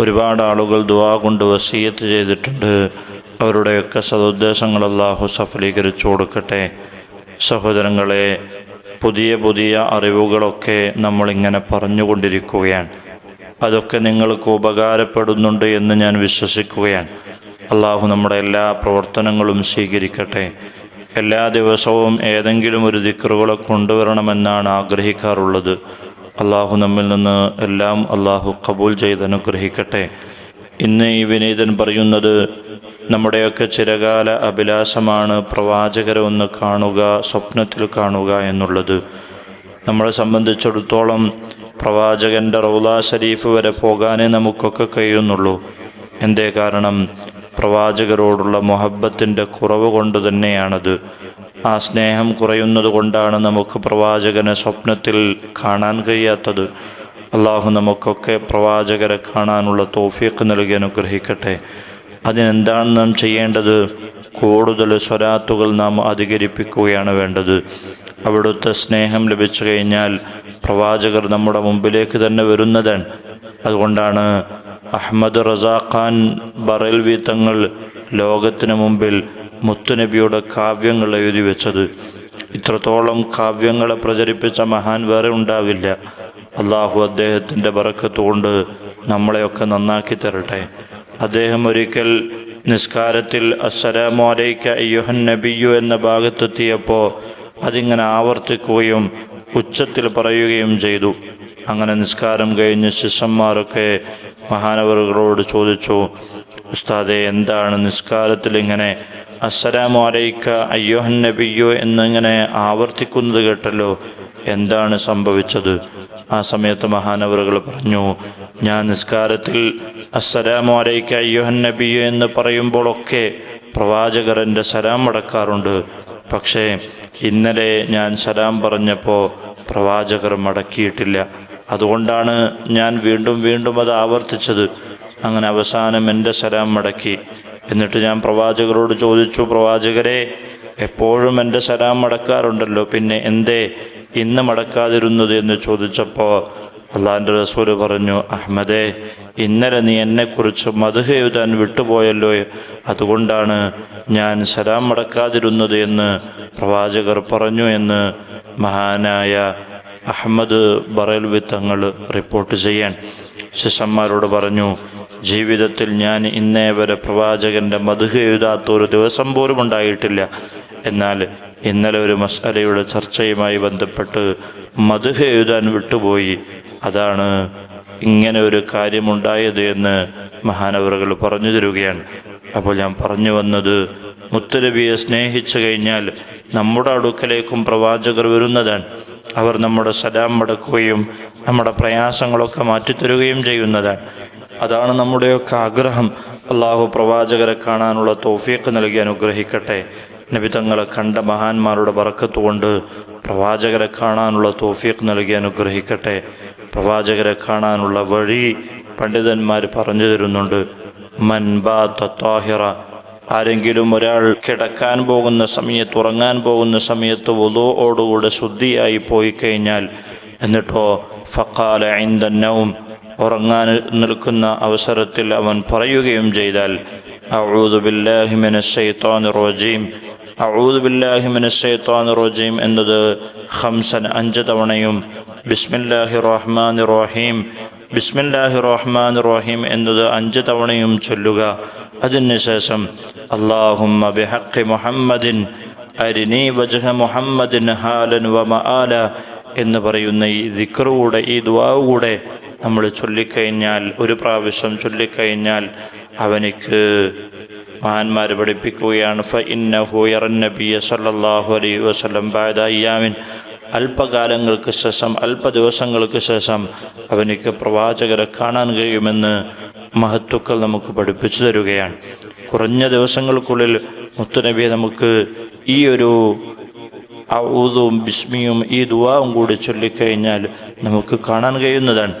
ഒരുപാട് ആളുകൾ ദുവാ കൊണ്ട് വസീയത്ത് ചെയ്തിട്ടുണ്ട്. അവരുടെയൊക്കെ സതുദ്ദേശങ്ങൾ അള്ളാഹു സഫലീകരിച്ചു കൊടുക്കട്ടെ. സഹോദരങ്ങളെ പുതിയ പുതിയ അറിവുകളൊക്കെ നമ്മളിങ്ങനെ പറഞ്ഞുകൊണ്ടിരിക്കുകയാണ്. അതൊക്കെ നിങ്ങൾക്ക് ഉപകാരപ്പെടുന്നുണ്ട് എന്ന് ഞാൻ വിശ്വസിക്കുകയാണ്. അള്ളാഹു നമ്മുടെ എല്ലാ പ്രവർത്തനങ്ങളും സ്വീകരിക്കട്ടെ. എല്ലാ ദിവസവും ഏതെങ്കിലും ഒരു ദിക്കറുകളെ കൊണ്ടുവരണമെന്നാണ് ആഗ്രഹിക്കാറുള്ളത്. അള്ളാഹു നമ്മിൽ നിന്ന് എല്ലാം അള്ളാഹു കബൂൽ ചെയ്ത് അനുഗ്രഹിക്കട്ടെ. ഇന്ന് ഈ വിനീതൻ പറയുന്നത് നമ്മുടെയൊക്കെ ചിരകാല അഭിലാഷമാണ് പ്രവാചകരെ ഒന്ന് കാണുക സ്വപ്നത്തിൽ കാണുക എന്നുള്ളത്. നമ്മളെ സംബന്ധിച്ചിടത്തോളം പ്രവാചകന്റെ റൗല ഷരീഫ് വരെ പോകാനേ നമുക്കൊക്കെ കഴിയുന്നുള്ളൂ. എന്തേ കാരണം? പ്രവാചകരോടുള്ള മൊഹബത്തിന്റെ കുറവ് കൊണ്ട് തന്നെയാണത്. ആ സ്നേഹം കുറയുന്നത് കൊണ്ടാണ് നമുക്ക് പ്രവാചകനെ സ്വപ്നത്തിൽ കാണാൻ കഴിയാത്തത്. അള്ളാഹു നമുക്കൊക്കെ പ്രവാചകരെ കാണാനുള്ള തോഫീക്ക് നൽകി അനുഗ്രഹിക്കട്ടെ. അതിനെന്താണ് നാം ചെയ്യേണ്ടത്? കൂടുതൽ സ്വരാത്തുകൾ നാം അധികരിപ്പിക്കുകയാണ് വേണ്ടത്. അവിടുത്തെ സ്നേഹം ലഭിച്ചു കഴിഞ്ഞാൽ പ്രവാചകർ നമ്മുടെ മുമ്പിലേക്ക് തന്നെ വരുന്നതാണ് അതുകൊണ്ടാണ് അഹമ്മദ് റസാഖാൻ ബറൽവി തങ്ങൾ ലോകത്തിന് മുമ്പിൽ മുത്തുനബിയുടെ കാവ്യങ്ങൾ എഴുതി വെച്ചത്. ഇത്രത്തോളം കാവ്യങ്ങളെ പ്രചരിപ്പിച്ച മഹാൻ വേറെ ഉണ്ടാവില്ല. അള്ളാഹു അദ്ദേഹത്തിന്റെ ബറക്കത്തുകൊണ്ട് നമ്മളെയൊക്കെ നന്നാക്കി തരട്ടെ. അദ്ദേഹം ഒരിക്കൽ നിസ്കാരത്തിൽ അസ്സലാമു അലൈക്ക നബിയു എന്ന ഭാഗത്തെത്തിയപ്പോൾ അതിങ്ങനെ ആവർത്തിക്കുകയും ഉച്ചത്തിൽ പറയുകയും ചെയ്തു. അങ്ങനെ നിസ്കാരം കഴിഞ്ഞ് ശിഷ്യന്മാരൊക്കെ മഹാനവറുകളോട് ചോദിച്ചു ഉസ്താദെ എന്താണ് നിസ്കാരത്തിൽ ഇങ്ങനെ അസ്സലാമു അലൈക്ക അയ്യോഹൻ നബിയോ എന്നിങ്ങനെ ആവർത്തിക്കുന്നത് കേട്ടല്ലോ എന്താണ് സംഭവിച്ചത്? ആ സമയത്ത് മഹാനവറുകൾ പറഞ്ഞു ഞാൻ നിസ്കാരത്തിൽ അസ്സലാമു അലൈക്ക അയ്യോഹൻ നബിയോ എന്ന് പറയുമ്പോഴൊക്കെ പ്രവാചകർ എന്റെ സലാം മടക്കാറുണ്ട് പക്ഷേ ഇന്നലെ ഞാൻ സലാം പറഞ്ഞപ്പോൾ പ്രവാചകർ മടക്കിയിട്ടില്ല. അതുകൊണ്ടാണ് ഞാൻ വീണ്ടും വീണ്ടും അത് ആവർത്തിച്ചത്. അങ്ങനെ അവസാനം എന്റെ സലാം മടക്കി. എന്നിട്ട് ഞാൻ പ്രവാചകരോട് ചോദിച്ചു പ്രവാചകരെ എപ്പോഴും എന്റെ സലാം മടക്കാറുണ്ടല്ലോ പിന്നെ എന്തേ ഇന്ന് മടക്കാതിരുന്നത്? എന്ന് ചോദിച്ചപ്പോൾ അള്ളാന്റെ റസൂൽ പറഞ്ഞു അഹമ്മദേ ഇന്നലെ നീ എന്നെക്കുറിച്ച് മധുഹ എഴുതാൻ വിട്ടുപോയല്ലോ അതുകൊണ്ടാണ് ഞാൻ സലാം മടക്കാതിരുന്നത് എന്ന് പ്രവാചകർ പറഞ്ഞു എന്ന് മഹാനായ അഹമ്മദ് ബറേൽവി തങ്ങൾ റിപ്പോർട്ട് ചെയ്യാൻ. ശിഷ്യന്മാരോട് പറഞ്ഞു ജീവിതത്തിൽ ഞാൻ ഇന്നേ വരെ പ്രവാചകന്റെ മധുഹ എഴുതാത്ത ഒരു ദിവസം പോലും ഉണ്ടായിട്ടില്ല. എന്നാൽ ഇന്നലെ ഒരു മസാലയുടെ ചർച്ചയുമായി ബന്ധപ്പെട്ട് മധുഹ എഴുതാൻ വിട്ടുപോയി. അതാണ് ഇങ്ങനെ ഒരു കാര്യമുണ്ടായത് എന്ന് മഹാനവറുകൾ പറഞ്ഞു തരികയാണ്. അപ്പോൾ ഞാൻ പറഞ്ഞു വന്നത് മുത്തലബിയെ സ്നേഹിച്ചു കഴിഞ്ഞാൽ നമ്മുടെ അടുക്കലേക്കും പ്രവാചകർ വരുന്നതാണ്. അവർ നമ്മുടെ സലാം മടക്കുകയും നമ്മുടെ പ്രയാസങ്ങളൊക്കെ മാറ്റിത്തരുകയും ചെയ്യുന്നതാണ്. അതാണ് നമ്മുടെയൊക്കെ ആഗ്രഹം. അള്ളാഹു പ്രവാചകരെ കാണാനുള്ള തോഫിയൊക്കെ നൽകി അനുഗ്രഹിക്കട്ടെ. നബി തങ്ങളെ കണ്ട മഹാന്മാരുടെ വറക്കത്തുകൊണ്ട് പ്രവാചകരെ കാണാനുള്ള തോഫിയൊക്കെ നൽകി അനുഗ്രഹിക്കട്ടെ. പ്രവാചകരെ കാണാനുള്ള വഴി പണ്ഡിതന്മാർ പറഞ്ഞു തരുന്നുണ്ട്. മൻബാ തത്താഹിറ ആരെങ്കിലും ഒരാൾ കിടക്കാൻ പോകുന്ന സമയത്ത് ഉറങ്ങാൻ പോകുന്ന സമയത്ത് വധുവോടുകൂടെ ശുദ്ധിയായി പോയി കഴിഞ്ഞാൽ എന്നിട്ടോ ഫക്കാല ഐന്ദന്നവും ഉറങ്ങാൻ നിൽക്കുന്ന അവസരത്തിൽ അവൻ പറയുകയും ചെയ്താൽ റജീം. അഊദു ബില്ലാഹി മിനശ് ശൈത്വാനിർ റജീം എന്നത് ഹംസൻ അഞ്ച് തവണയും ബിസ്മില്ലാഹി റഹ്മാൻ റഹീം ബിസ്മില്ലാഹി റഹ്മാൻ റഹീം എന്നത് അഞ്ച് തവണയും ചൊല്ലുക. അതിനുശേഷം അള്ളാഹുമ്മ ബിഹഖി മുഹമ്മദിൻ അരിനി വജഹ മുഹമ്മദിൻ ഹാലൻ വമ ആല എന്ന് പറയുന്ന ഈ ദിക്റുകൂടെ ഈ ദുവാവുകൂടെ നമ്മൾ ചൊല്ലിക്കഴിഞ്ഞാൽ ഒരു പ്രാവശ്യം ചൊല്ലിക്കഴിഞ്ഞാൽ അവനിക്ക് മഹാന്മാർ പഠിപ്പിക്കുകയാണ് ഫ ഇന്നഹു നബിയ സല്ലാഹു അലൈ വസ്ലം ബാദ അയ്യാമിൻ അല്പകാലങ്ങൾക്ക് ശേഷം അല്പ ദിവസങ്ങൾക്ക് ശേഷം അവനിക്ക് പ്രവാചകരെ കാണാൻ കഴിയുമെന്ന് മഹത്വക്കൾ നമുക്ക് പഠിപ്പിച്ചു തരുകയാണ്. കുറഞ്ഞ ദിവസങ്ങൾക്കുള്ളിൽ മുത്തുനബിയെ നമുക്ക് ഈ ഒരു ഔദും ബിസ്മിയും ഈ ദുവാവും കൂടി ചൊല്ലിക്കഴിഞ്ഞാൽ നമുക്ക് കാണാൻ കഴിയുന്നതാണ്.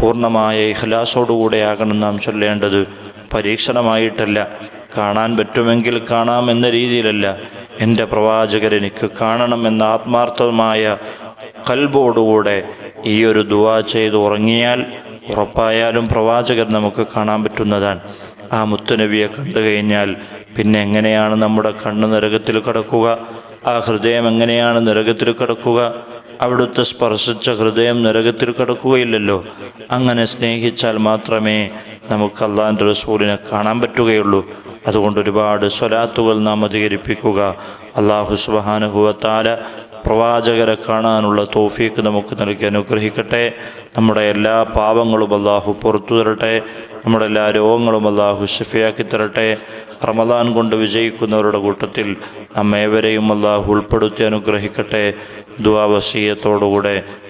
പൂർണമായ ഇഖ്ലാസോടുകൂടെയാകണം നാം ചൊല്ലേണ്ടത്. പരീക്ഷണമായിട്ടല്ല. കാണാൻ പറ്റുമെങ്കിൽ കാണാം എന്ന രീതിയിലല്ല എന്റെ പ്രവാചകർ എനിക്ക് കാണണം എന്ന ആത്മാർത്ഥമായ കൽബോടുകൂടെ ഈ ഒരു ദുവാ ചെയ്ത് ഉറങ്ങിയാൽ ഉറപ്പായാലും പ്രവാചകർ നമുക്ക് കാണാൻ പറ്റുന്നതാണ്. ആ മുത്തുനബിയെ കണ്ടു കഴിഞ്ഞാൽ പിന്നെ എങ്ങനെയാണ് നമ്മുടെ കണ്ണ് നരകത്തിൽ കടക്കുക? ആ ഹൃദയം എങ്ങനെയാണ് നരകത്തിൽ കടക്കുക? അവിടുത്തെ സ്പർശിച്ച ഹൃദയം നരകത്തിൽ കടക്കുകയില്ലല്ലോ. അങ്ങനെ സ്നേഹിച്ചാൽ മാത്രമേ നമുക്ക് അള്ളാന്റെ റസൂലിനെ കാണാൻ പറ്റുകയുള്ളൂ. അതുകൊണ്ട് ഒരുപാട് സ്വലാത്തുകൾ നാം അധികരിപ്പിക്കുക. അള്ളാഹു സുബാനുഹുവത്താല പ്രവാചകരെ കാണാനുള്ള തോഫീക്ക് നമുക്ക് നൽകി അനുഗ്രഹിക്കട്ടെ. നമ്മുടെ എല്ലാ പാപങ്ങളും അള്ളാഹു പുറത്തു തരട്ടെ. നമ്മുടെ എല്ലാ രോഗങ്ങളും അള്ളാഹു ഷഫിയാക്കി തരട്ടെ. റമദാൻ കൊണ്ട് വിജയിക്കുന്നവരുടെ കൂട്ടത്തിൽ നമ്മേവരെയും അള്ളാഹു ഉൾപ്പെടുത്തി അനുഗ്രഹിക്കട്ടെ. ദുവാവസീയത്തോടുകൂടെ